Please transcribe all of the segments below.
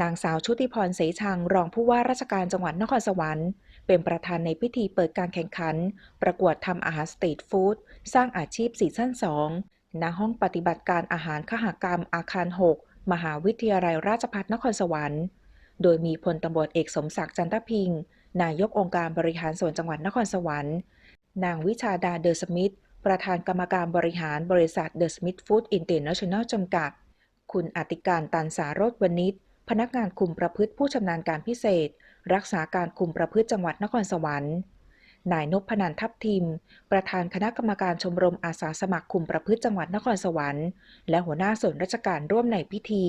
นางสาวชุติพรเสชังรองผู้ว่าราชการจังหวัดนครสวรรค์ เป็นประธานในพิธีเปิดการแข่งขัน ประกวดทำอาหารสตรีทฟู้ดสร้างอาชีพซีซั่น2ณห้องปฏิบัติการอาหารขหกรรมอาคาร 6 มหาวิทยาลัยราชภัฏนครสวรรค์ โดยมีพลตำรวจเอกสมศักดิ์จันทพิงค์นายกองค์การบริหารส่วนจังหวัดนครสวรรค์ นางวิชาดาเดอสมิธประธานกรรมการบริหารบริษัทเดอะสมิธฟู้ดอินเตอร์เนชั่นแนลจำกัด คุณอติการตันสารสวณิช พนักงานคุมประพฤติผู้ชำนาญการพิเศษ รักษาการคุมประพฤติจังหวัดนครสวรรค์นายนพนันทัพทิม ประธานคณะกรรมการชมรมอาสาสมัครคุมประพฤติจังหวัดนครสวรรค์ และหัวหน้าส่วนราชการร่วมในพิธี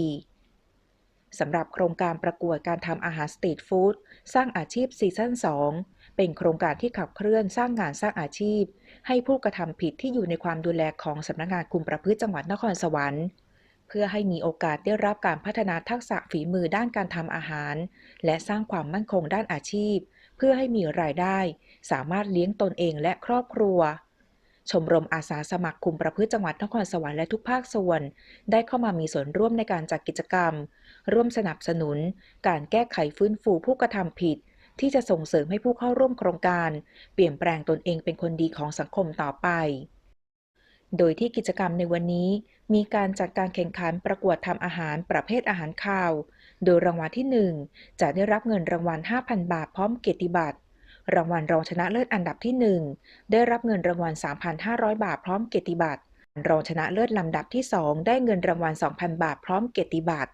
สำหรับโครงการประกวดการทำอาหารสตรีทฟู้ดสร้างอาชีพซีซั่น2 เป็นโครงการที่ขับเคลื่อนสร้างงานสร้างอาชีพ ให้ผู้กระทำผิดที่อยู่ในความดูแลของสำนักงานคุมประพฤติจังหวัดนครสวรรค์ พื่อให้มีโอกาสได้รับการพัฒนาทักษะฝีมือด้านการทำอาหาร และสร้างความมั่นคงด้านอาชีพ เพื่อให้มีรายได้ สามารถเลี้ยงตนเองและครอบครัว ชมรมอาสาสมัครคุมประพฤติจังหวัดนครสวรรค์และทุกภาคส่วน ได้เข้ามามีส่วนร่วมในการจัดกิจกรรม ร่วมสนับสนุน การแก้ไขฟื้นฟูผู้กระทำผิด ที่จะส่งเสริมให้ผู้เข้าร่วมโครงการ เปลี่ยนแปลงตนเองเป็นคนดีของสังคมต่อไป โดยที่กิจกรรมในวันนี้ มีการจัดการแข่งขันประกวดทำอาหารประเภทอาหารข้าว โดยรางวัลที่ 1 จะได้รับเงินรางวัล 5,000 บาทพร้อมเกียรติบัตร รางวัลรองชนะเลิศอันดับที่ 1 ได้รับเงินรางวัล 3,500 บาทพร้อมเกียรติบัตร รองชนะเลิศลำดับที่ 2 ได้เงินรางวัล 2,000 บาทพร้อมเกียรติบัตร